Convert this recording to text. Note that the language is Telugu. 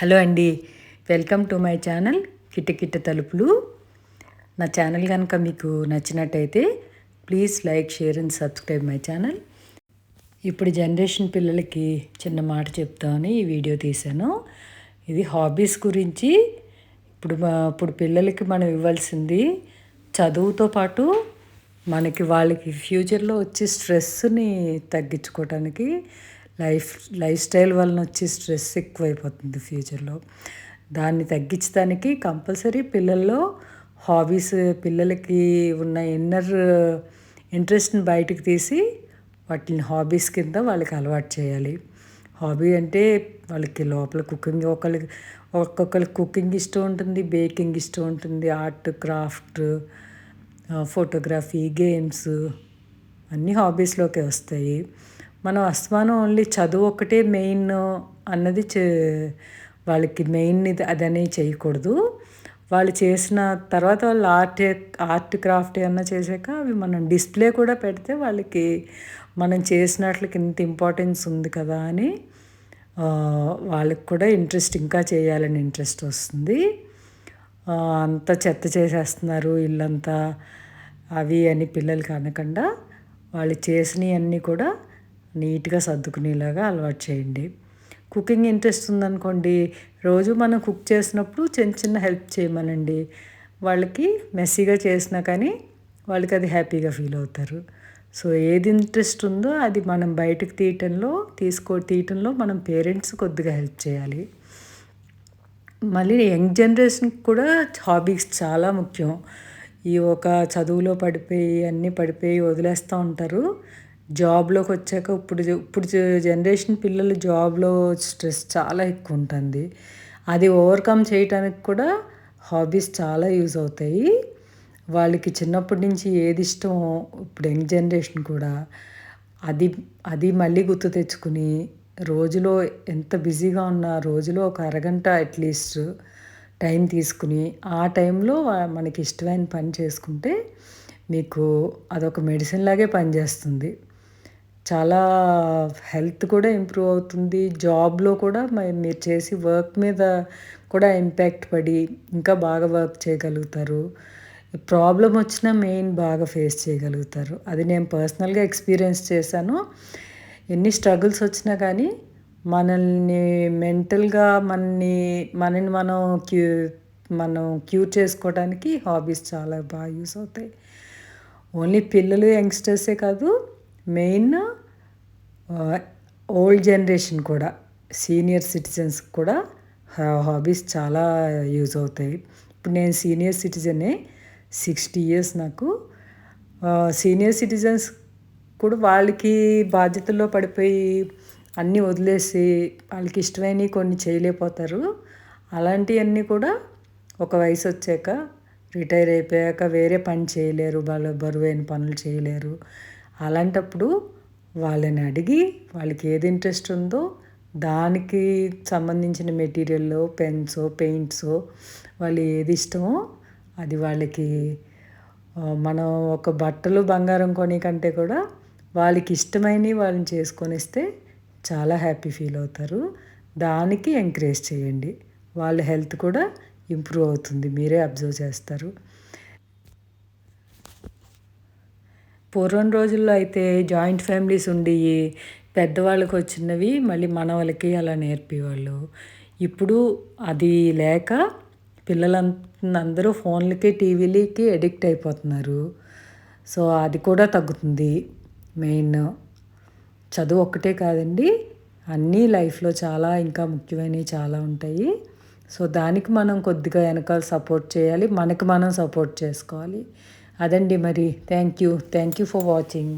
హలో అండి. వెల్కమ్ టు మై ఛానల్ కిటకిట తలుపులు. నా ఛానల్ కనుక మీకు నచ్చినట్టయితే please like share and subscribe my channel. ఇప్పుడు జనరేషన్ పిల్లలకి చిన్న మాట చెప్తామని ఈ వీడియో తీశాను. ఇది హాబీస్ గురించి. ఇప్పుడు ఇప్పుడు పిల్లలకి మనం ఇవ్వాల్సింది చదువుతో పాటు మనకి వాళ్ళకి ఫ్యూచర్లో వచ్చే స్ట్రెస్ని తగ్గించుకోవటానికి లైఫ్ లైఫ్ స్టైల్ వలన వచ్చే స్ట్రెస్ ఎక్కువైపోతుంది ఫ్యూచర్లో. దాన్ని తగ్గించడానికి కంపల్సరీ పిల్లల్లో హాబీస్ పిల్లలకి ఉన్న ఇన్నర్ ఇంట్రెస్ట్ని బయటకు తీసి వాటిని హాబీస్ కింద వాళ్ళకి అలవాటు చేయాలి. హాబీ అంటే వాళ్ళకి లోపల కుకింగ్ ఒకరికి ఒక్కొక్కరికి కుకింగ్ ఇష్టం ఉంటుంది బేకింగ్ ఇష్టం ఉంటుంది ఆర్ట్ క్రాఫ్ట్ ఫోటోగ్రఫీ గేమ్స్ అన్నీ హాబీస్లోకి వస్తాయి. మనం అస్తమానం ఓన్లీ చదువు ఒకటే మెయిన్ అన్నది వాళ్ళకి మెయిన్ ఇది అదని చేయకూడదు. వాళ్ళు చేసిన తర్వాత వాళ్ళు ఆర్ట్ ఆర్ట్ క్రాఫ్ట్ ఏమన్నా చేసాక అవి మనం డిస్ప్లే కూడా పెడితే వాళ్ళకి మనం చేసినట్లకి ఇంత ఇంపార్టెన్స్ ఉంది కదా అని వాళ్ళకి కూడా ఇంట్రెస్ట్ ఇంకా చేయాలని ఇంట్రెస్ట్ వస్తుంది. అంత చెత్త చేసేస్తున్నారు ఇల్లంతా అవి అని పిల్లలకి అనకుండా వాళ్ళు చేసినవన్నీ కూడా నీట్గా సర్దుకునేలాగా అలవాటు చేయండి. కుకింగ్ ఇంట్రెస్ట్ ఉందనుకోండి రోజు మనం కుక్ చేసినప్పుడు చిన్న చిన్న హెల్ప్ చేయమనండి. వాళ్ళకి మెస్సీగా చేసినా కానీ వాళ్ళకి అది హ్యాపీగా ఫీల్ అవుతారు. సో ఏది ఇంట్రెస్ట్ ఉందో అది మనం బయటకు తీయటంలో తీసుకో తీయటంలో మనం పేరెంట్స్ కొద్దిగా హెల్ప్ చేయాలి. మళ్ళీ యంగ్ జనరేషన్కి కూడా హాబీస్ చాలా ముఖ్యం. ఈ ఒక చదువులో పడిపోయి అన్నీ పడిపోయి వదిలేస్తూ ఉంటారు. జాబ్లోకి వచ్చాక ఇప్పుడు ఇప్పుడు జనరేషన్ పిల్లలు జాబ్లో స్ట్రెస్ చాలా ఎక్కువ ఉంటుంది అది ఓవర్కమ్ చేయటానికి కూడా హాబీస్ చాలా యూజ్ అవుతాయి. వాళ్ళకి చిన్నప్పటి నుంచి ఏది ఇష్టం ఇప్పుడు యంగ్ జనరేషన్ కూడా అది అది మళ్ళీ గుర్తు తెచ్చుకుని రోజులో ఎంత బిజీగా ఉన్నా రోజులో ఒక అరగంట అట్లీస్ట్ టైం తీసుకుని ఆ టైంలో మనకి ఇష్టమైన పని చేసుకుంటే మీకు అదొక మెడిసిన్ లాగే పనిచేస్తుంది. చాలా హెల్త్ కూడా ఇంప్రూవ్ అవుతుంది. జాబ్లో కూడా మీరు చేసి వర్క్ మీద కూడా ఇంపాక్ట్ పడి ఇంకా బాగా వర్క్ చేయగలుగుతారు. ప్రాబ్లం వచ్చినా మెయిన్ బాగా ఫేస్ చేయగలుగుతారు. అది నేను పర్సనల్గా ఎక్స్పీరియన్స్ చేశాను. ఎన్ని స్ట్రగుల్స్ వచ్చినా కానీ మనల్ని మెంటల్గా మనని మనని మనం క్యూ మనం క్యూర్ చేసుకోవడానికి హాబీస్ చాలా బాగా యూస్ అవుతాయి. ఓన్లీ పిల్లలు యంగ్స్టర్సే కాదు మెయిన్ ఓల్డ్ జనరేషన్ కూడా సీనియర్ సిటిజన్స్ కూడా హాబీస్ చాలా యూజ్ అవుతాయి. ఇప్పుడు నేను సీనియర్ సిటిజనే సిక్స్టీ ఇయర్స్ నాకు. సీనియర్ సిటిజన్స్ కూడా వాళ్ళకి బాధ్యతల్లో పడిపోయి అన్నీ వదిలేసి వాళ్ళకి ఇష్టమైనవి కొన్ని చేయలేకపోతారు. అలాంటివన్నీ కూడా ఒక వయసు వచ్చాక రిటైర్ అయిపోయాక వేరే పని చేయలేరు వాళ్ళు బరువైన పనులు చేయలేరు. అలాంటప్పుడు వాళ్ళని అడిగి వాళ్ళకి ఏది ఇంట్రెస్ట్ ఉందో దానికి సంబంధించిన మెటీరియల్లో పెన్సో పెయింట్సో వాళ్ళు ఏది ఇష్టమో అది వాళ్ళకి మనం ఒక బట్టలు బంగారం కొని కంటే కూడా వాళ్ళకి ఇష్టమైనవి వాళ్ళని చేసుకొని ఇస్తే చాలా హ్యాపీ ఫీల్ అవుతారు. దానికి ఎంకరేజ్ చేయండి. వాళ్ళ హెల్త్ కూడా ఇంప్రూవ్ అవుతుంది. మీరే అబ్జర్వ్ చేస్తారు. పూర్వం రోజుల్లో అయితే జాయింట్ ఫ్యామిలీస్ ఉండి పెద్దవాళ్ళకి వచ్చినవి మళ్ళీ మనవలకి అలా నేర్పేవాళ్ళు. ఇప్పుడు అది లేక పిల్లలందరూ ఫోన్లకి టీవీలకి అడిక్ట్ అయిపోతున్నారు. సో అది కూడా తగ్గుతుంది మెయిన్. చదువు ఒక్కటే కాదండి అన్నీ లైఫ్లో చాలా ఇంకా ముఖ్యమైనవి చాలా ఉంటాయి. సో దానికి మనం కొద్దిగా వెనకాల సపోర్ట్ చేయాలి మనకి మనం సపోర్ట్ చేసుకోవాలి. అదండి మరి thank you thank you for watching